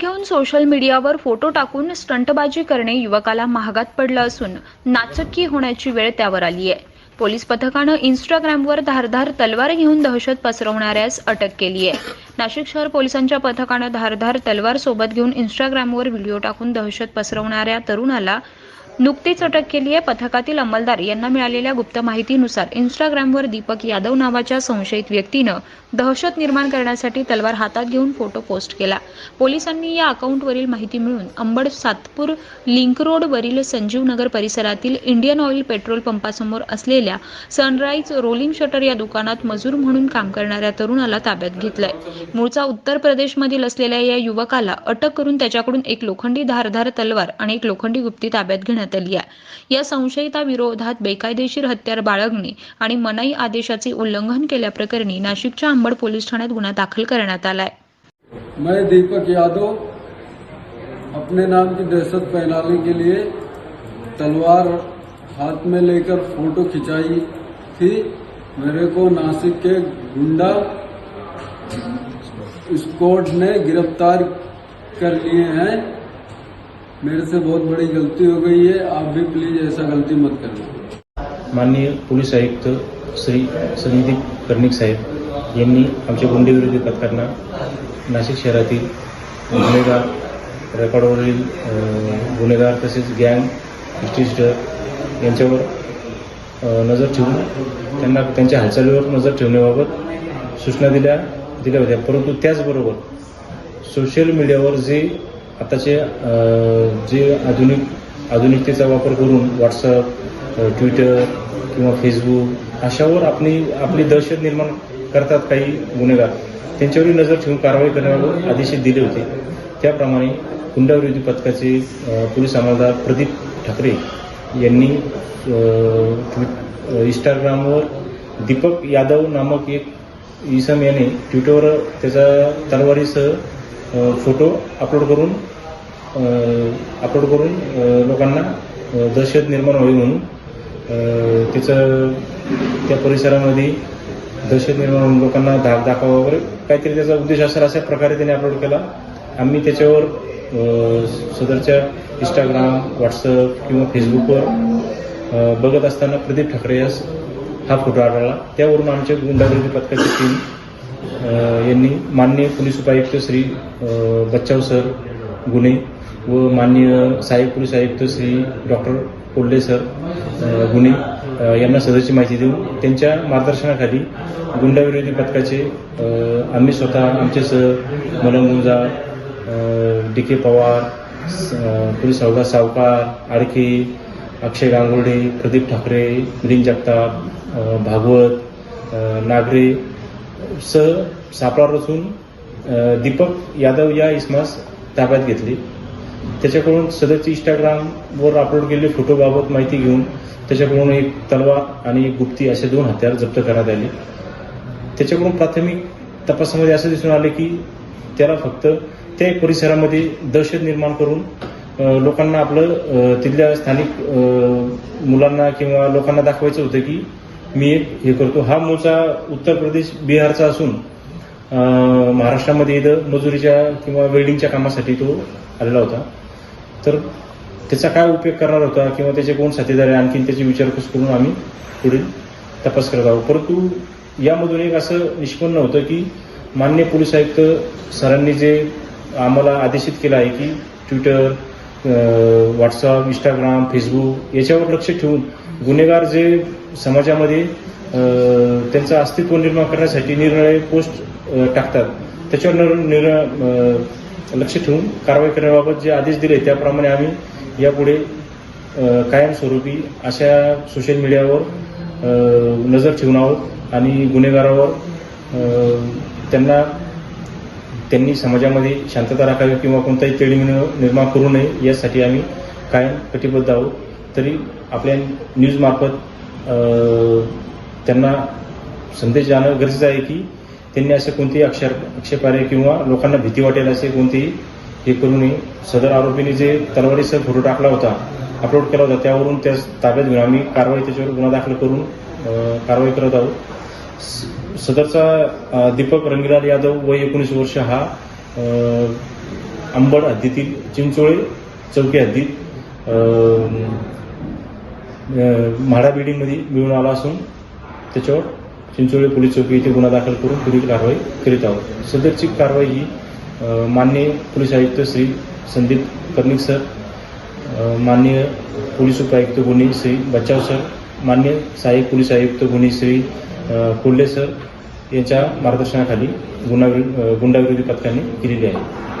घेऊन सोशल मीडियावर फोटो टाकून स्टंटबाजी करणे युवकाला महागात पडलं असून नाचक्की होण्याची वेळ त्यावर आली आहे. पोलीस पथकानं इंस्टाग्रामवर धारधार तलवार घेऊन दहशत पसरवणाऱ्यास अटक केली आहे. नाशिक शहर पोलिसांच्या पथकानं धारधार तलवार सोबत घेऊन इंस्टाग्रामवर व्हिडिओ टाकून दहशत पसरवणाऱ्या तरुणाला नुकतीच अटक केली आहे पथकातील अंमलदार यांना मिळालेल्या गुप्त माहितीनुसार इंस्टाग्रामवर दीपक यादव नावाच्या संशयित व्यक्तीनं दहशत निर्माण करण्यासाठी तलवार हातात घेऊन फोटो पोस्ट केला. पोलिसांनी या अकाउंटवरील माहिती मिळून अंबड सातपूर लिंक रोडवरील संजीव नगर परिसरातील इंडियन ऑइल पेट्रोल पंपासमोर असलेल्या सनराईज रोलिंग शटर या दुकानात मजूर म्हणून काम करणाऱ्या तरुणाला ताब्यात घेतलंय. मूळचा उत्तर प्रदेशमधील असलेल्या या युवकाला अटक करून त्याच्याकडून एक लोखंडी धारधार तलवार आणि एक लोखंडी गुप्ती ताब्यात घेण्यात करण्यात आली आहे. या संशयिताविरोधात बेकायदेशीर हत्यार बाळगणे आणि मनाई आदेशाचे उल्लंघन केल्याप्रकरणी नाशिकच्या अंबड पोलीस ठाण्यात गुन्हा दाखल करण्यात आलाय. मैं दीपक यादव अपने नाम की दहशत फैलाने के लिए तलवार हाथ में लेकर फोटो खिंचाई थी। मेरे को नासिक के गुंडा स्कॉट ने गिरफ्तार कर लिए हैं। मेरे से बहुत बड़ी गलती हो गई है आप भी प्लीज ऐसा गलती मत करना। माननीय पोलीस आयुक्त श्री संदीप कर्णिक साहेब यांनी आमच्या गुंडेविरोधी पथकांना नाशिक शहरातील गुन्हेगार रेकॉर्डवरील गुन्हेगार तसेच गँग हिस्ट्रिस्टर यांच्यावर नजर ठेवून त्यांना त्यांच्या हालचालीवर नजर ठेवण्याबाबत सूचना दिल्या दिल्या होत्या. परंतु त्याचबरोबर सोशल मीडियावर जे आताचे जे आधुनिक आधुनिकतेचा वापर करून व्हॉट्सअप ट्विटर किंवा फेसबुक अशावर आपली आपली दहशत निर्माण करतात काही गुन्हेगार त्यांच्यावरही नजर ठेवून कारवाई करण्याबाबत आदेश दिले होते. त्याप्रमाणे गुंडाविरोधी पथकाचे पोलीस अंमलदार प्रदीप ठाकरे यांनी इंस्टाग्रामवर दीपक यादव नामक एक इसम याने ट्विटरवर त्याचा तलवारीसह फोटो अपलोड करून अपलोड करून लोकांना दहशत निर्माण होईल म्हणून तिचं त्याचं त्या परिसरामध्ये दहशत निर्माण होऊन लोकांना धाक दाखवा वगैरे काहीतरी त्याचा उद्देश असेल अशा प्रकारे त्याने अपलोड केला. आम्ही त्याच्यावर सदरच्या इंस्टाग्राम व्हॉट्सअप किंवा फेसबुकवर बघत असताना प्रदीप ठाकरे यास हा फोटो आढळला. त्यावरून आमच्या गुंडाविरोधी पथकाची टीम यांनी माननीय पोलीस उपायुक्त श्री बच्चाव सर गुन्हे व माननीय सहाय्यक पोलीस आयुक्त श्री डॉक्टर कोल्हे सर गुन्हे यांना सदरची माहिती देऊन त्यांच्या मार्गदर्शनाखाली गुंडाविरोधी पथकाचे आम्ही स्वतः आमचे sir Manan Gunja D K Pawar स- पोलीस अवघा सावकार आडके अक्षय गांगुर्डे प्रदीप ठाकरे मिलिंद जगताप भागवत नागरे सह सापळा रचून दीपक यादव या इसमास ताब्यात घेतले. त्याच्याकडून सदरची इंस्टाग्रामवर अपलोड केलेले फोटोबाबत माहिती घेऊन त्याच्याकडून एक तलवार आणि एक गुप्ती असे दोन हत्यार जप्त करण्यात आले. त्याच्याकडून प्राथमिक तपासामध्ये असं दिसून आले की त्याला फक्त त्या परिसरामध्ये दहशत निर्माण करून लोकांना आपलं तिथल्या स्थानिक मुलांना किंवा लोकांना दाखवायचं होतं की मी एक हे करतो. हा मूळचा उत्तर प्रदेश बिहारचा असून महाराष्ट्रामध्ये इथं मजुरीच्या किंवा वेल्डिंगच्या कामासाठी तो आलेला होता. तर त्याचा काय उपयोग करणार होता किंवा त्याचे कोण साथीदार आहे आणखीन त्याची विचारपूस करून आम्ही पुढील तपास करत आहोत. परंतु यामधून एक असं निष्पन्न होतं की मान्य पोलीस आयुक्त सरांनी जे आम्हाला आदेशित केलं आहे की ट्विटर व्हॉट्सअप इंस्टाग्राम फेसबुक याच्यावर लक्ष ठेवून गुन्हेगार जे समाजामध्ये त्यांचं अस्तित्व निर्माण करण्यासाठी निरनिराळे पोस्ट टाकतात. त्याच्यावर निर- लक्ष ठेवून कारवाई करण्याबाबत जे आदेश दिले त्याप्रमाणे आम्ही यापुढे कायमस्वरूपी अशा सोशल मीडियावर नजर ठेवून आहोत आणि गुन्हेगारावर त्यांना त्यांनी समाजामध्ये शांतता राखावी किंवा कोणताही तेढी निर्माण करू नये यासाठी आम्ही कायम कटिबद्ध आहोत. तरी आपल्या न्यूजमार्फत त्यांना संदेश जाणं गरजेचं आहे की त्यांनी असे कोणतेही अक्षर आक्षेपार्ह किंवा लोकांना भीती वाटेल असे कोणतेही हे करू नये सदर आरोपीने जे तलवारीसह फोटो टाकला होता अपलोड केला होता त्यावरून त्या ताब्यात घेऊन आम्ही कारवाई त्याच्यावर गुन्हा दाखल करून कारवाई करत आहोत. स- सदरचा दीपक रंगीलाल यादव वय एकोणीस वर्ष हा अंबड हद्दीतील चिंचोळे चौकी हद्दीत म्हाडा बिल्डिंगमध्ये मिळून आला असून त्याच्यावर चिंचोळी पोलीस चौकी येथे गुन्हा दाखल करून पुढील कारवाई करीत आहोत. सदरची कारवाई ही माननीय पोलीस आयुक्त श्री संदीप कर्णिक सर माननीय पोलीस उपायुक्त गुन्हे श्री बचाव सर मान्य सहाय्यक पोलीस आयुक्त गुन्हे श्री कोल्हे सर यांच्या मार्गदर्शनाखाली गुन्हा गुंडाविरोधी पथकाने केलेली आहे.